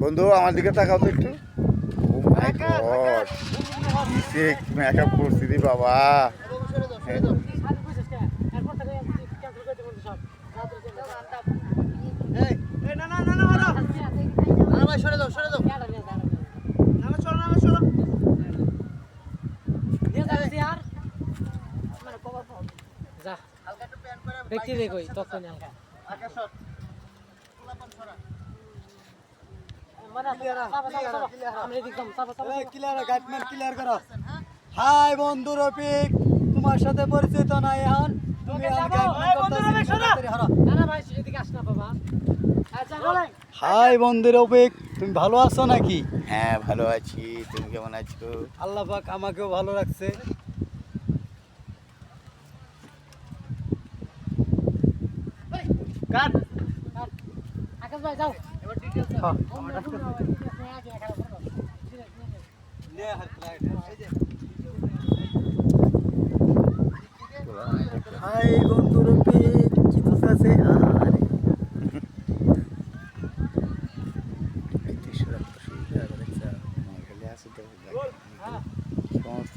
বন্ধু আমার দিকে তাকাও তো একটু। মেকআপ করছি রে বাবা। ব্যক্তি কই তখন হালকা ক্লিয়ার করো। হাই বন্ধু রফিক তোমার সাথে পরিচিত নাই এখন। তুমি না না ভাই এদিকে আস না বাবা। বলে হাই বন্ধু রফিক তুমি ভালো আছো নাকি? হ্যাঁ ভালো আছি। তুমি কেমন আছো? আল্লাহ পাক আমাকেও ভালো রাখছে। কাট আকাশ ভাই যাও। হ্যাঁ। হাই বন্ধু রফিক কি দোষ আছে আরে সমস্ত